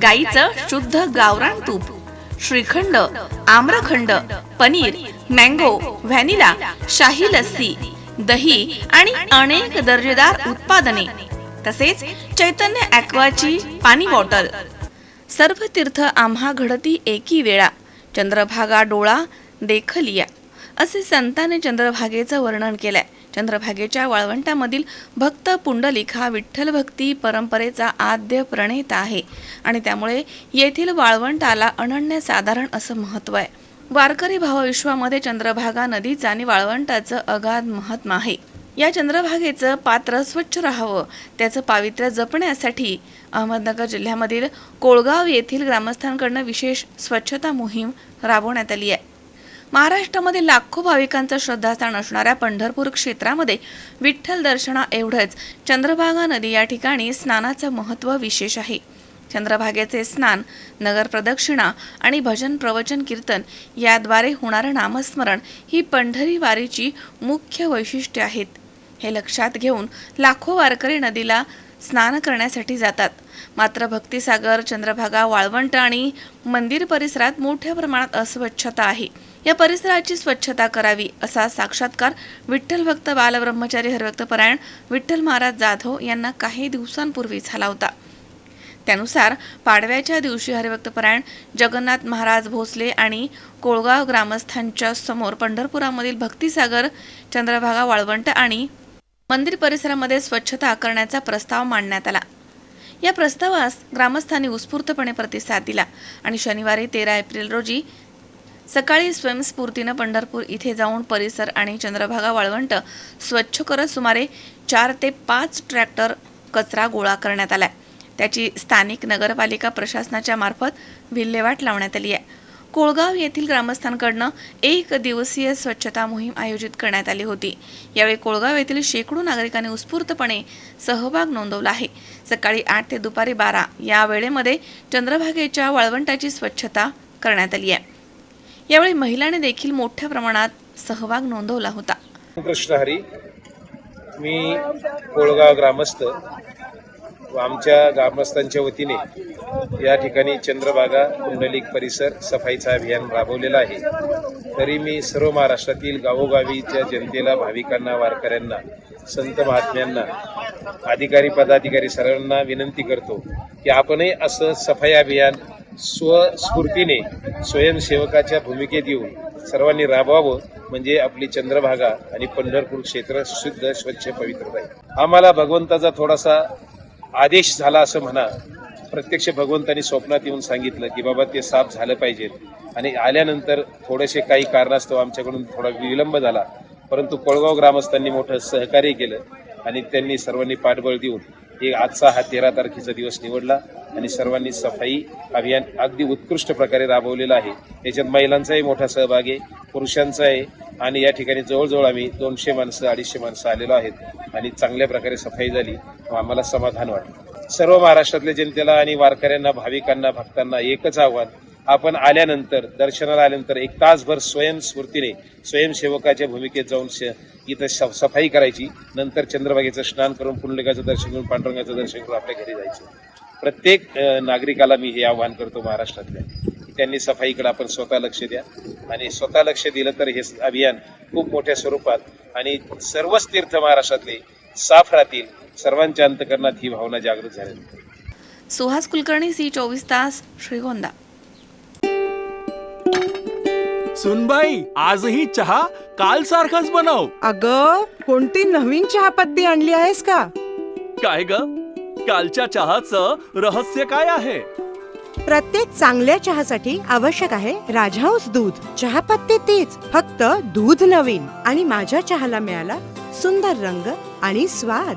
गाईचं शुद्ध गावरान तूप श्रीखंड आम्रखंड पनीर मँगो व्हॅनिला शाही लस्सी दही आणि अनेक दर्जेदार उत्पादने तसेच चैतन्य ॲक्वाची पाणी बॉटल. सर्व तीर्थ आम्हा घडती एकी वेळा. चंद्रभागा डोळा देखलिया. असे संतांनी चंद्रभागेचं वर्णन केलंय. चंद्रभागेच्या वाळवंटामधील भक्त पुंडलिक हा विठ्ठल भक्ती परंपरेचा आद्य प्रणेता आहे. आणि त्यामुळे येथील वाळवंटाला अनन्य साधारण असं महत्त्व आहे. वारकरी भावविश्वामध्ये चंद्रभागा नदीचं आणि वाळवंटाचं अगाध महात्मा आहे. या चंद्रभागेचं पात्र स्वच्छ राहावं त्याचं पावित्र्य जपण्यासाठी अहमदनगर जिल्ह्यामधील कोळगाव येथील ग्रामस्थांकडनं विशेष स्वच्छता मोहीम राबवण्यात आली आहे. महाराष्ट्रामध्ये लाखो भाविकांचं श्रद्धास्थान असणाऱ्या पंढरपूर क्षेत्रामध्ये विठ्ठल दर्शना एवढंच. चंद्रभागा नदी या ठिकाणी स्नानाचं महत्त्व विशेष आहे. चंद्रभागेचे स्नान नगर प्रदक्षिणा आणि भजन प्रवचन कीर्तन याद्वारे होणारं नामस्मरण ही पंढरी वारीची मुख्य वैशिष्ट्ये आहेत. हे लक्षात घेऊन लाखो वारकरी नदीला स्नान करण्यासाठी जातात. मात्र भक्तिसागर चंद्रभागा वाळवंट आणि मंदिर परिसरात मोठ्या प्रमाणात अस्वच्छता आहे. या परिसराची स्वच्छता करावी असा साक्षात्कार विठ्ठल भक्त बालब्रह्मचारी हरभक्तपरायण विठ्ठल महाराज जाधव यांना काही दिवसांपूर्वी झाला होता. त्यानुसार पाडव्याच्या दिवशी हरिभक्तपरायण जगन्नाथ महाराज भोसले आणि कोळगाव ग्रामस्थांच्या समोर पंढरपुरामधील भक्तिसागर चंद्रभागा वाळवंट आणि मंदिर परिसरामध्ये स्वच्छता करण्याचा प्रस्ताव मांडण्यात आला. या प्रस्तावास ग्रामस्थांनी उत्स्फूर्तपणे प्रतिसाद दिला आणि शनिवारी तेरा एप्रिल रोजी सकाळी स्वयंस्फूर्तीनं पंढरपूर इथे जाऊन परिसर आणि चंद्रभागा वाळवंट स्वच्छ करत सुमारे चार ते पाच ट्रॅक्टर कचरा गोळा करण्यात आलाय. त्याची स्थानिक नगरपालिका प्रशासनाच्या मार्फत विल्हेवाट लावण्यात आली आहे. कोळगाव येथील ग्रामस्थांकडनं एक दिवसीय स्वच्छता मोहीम आयोजित करण्यात आली होती. यावेळी कोळगाव येथील शेकडो नागरिकांनी उत्स्फूर्तपणे सहभाग नोंदवला आहे. सकाळी आठ ते दुपारी बारा या वेळेमध्ये चंद्रभागेच्या वाळवंटाची स्वच्छता करण्यात आली आहे. यावेळी महिलांनी देखील मोठ्या प्रमाणात सहभाग नोंदवला होता. कृष्ण हरी मी कोळगाव ग्रामस्थ आमच्या ग्रामस्थांच्या वतीने या ठिकाणी चंद्रभागा कुंडलिक परिसर सफाईचा अभियान राबवलेलं आहे. तरी मी सर्व महाराष्ट्रातील गावोगावीच्या जनतेला भाविकांना वारकऱ्यांना संत महात्म्यांना अधिकारी पदाधिकारी सर्वांना विनंती करतो की आपणही असं सफाई अभियान स्वस्फूर्तीने स्वयंसेवकाच्या भूमिकेत येऊन सर्वांनी राबवावं म्हणजे आपली चंद्रभागा आणि पंढरपूर क्षेत्र शुद्ध स्वच्छ पवित्र राहील. आम्हाला भगवंताचा थोडासा आदेश झाला असं म्हणा प्रत्यक्ष भगवंतांनी स्वप्नात येऊन सांगितलं की बाबा ते साफ झालं पाहिजे. आणि आल्यानंतर थोडेसे काही कारणास्तव आमच्याकडून थोडा विलंब झाला. परंतु कोळगाव ग्रामस्थांनी मोठं सहकार्य केलं आणि त्यांनी सर्वांनी पाठबळ देऊन एक आजचा हा तेरा तारखेचा दिवस निवडला आणि सर्वांनी सफाई अभियान अगदी उत्कृष्ट प्रकारे राबवलेलं आहे. याच्यात महिलांचाही मोठा सहभाग आहे पुरुषांचा आहे आणि या ठिकाणी जवळजवळ आम्ही दोनशे माणसं अडीचशे माणसं आलेलो आहेत आणि चांगल्या प्रकारे सफाई झाली. आम्हाला समाधान वाटलं. सर्व महाराष्ट्रातल्या जनतेला आणि वारकऱ्यांना भाविकांना भक्तांना एकच आव्हान आपण आल्यानंतर दर्शनाला आल्यानंतर एक तासभर स्वयंस्फूर्तीने स्वयंसेवकाच्या भूमिकेत जाऊन इथं सफाई करायची. नंतर चंद्रभागेचं स्नान करून पुंडलिकाचं दर्शन करून पांडुरंगाचं दर्शन करून आपल्या घरी जायचं. प्रत्येक नागरिकाला मी हे आवाहन करतो महाराष्ट्रातल्या. त्यांनी सफाईकडे आपण स्वतः लक्ष द्या. आणि स्वतः लक्ष दिलं तर हे अभियान खूप मोठ्या स्वरूपात आणि सर्वच तीर्थ महाराष्ट्रातले साफ राहतील. सर्वांच्या अंतकरणात ही भावना जागृत झाली. सुहास कुलकर्णी सी चोवीस तास श्रीगोंदा. सुनबाई आजही चहा काल सारखाच बनव. अग कोणती नवीन चहापत्ती आणली आहेस का? काय ग? कालच्या चहाचं रहस्य काय आहे? प्रत्येक चांगल्या चहासाठी आवश्यक आहे राजहंस दूध. चहापत्ती तीच फक्त दूध नवीन. आणि माझ्या चहाला मिळाला सुंदर रंग आणि स्वाद.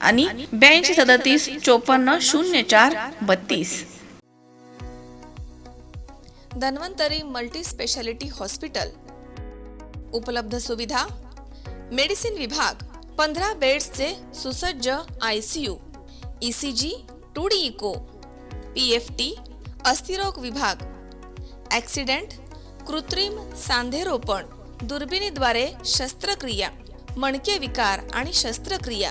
आणि ब्याऐंशी सदतीस चोपन्न शून्य चार बत्तीस. Dhanvantari multi speciality hospital. उपलब्ध सुविधा मेडिसिन विभाग पंधरा बेड्सचे सुसज्ज I C U E C G two D echo P F T अस्थिरोग विभाग. ॲक्सिडेंट कृत्रिम सांधेरोपण दुर्बिणीद्वारे शस्त्रक्रिया मणके विकार आणि शस्त्रक्रिया.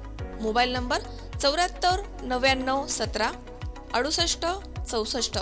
मोबाईल नंबर चौऱ्याहत्तर नव्याण्णव सतरा अडुसष्ट चौसष्ट.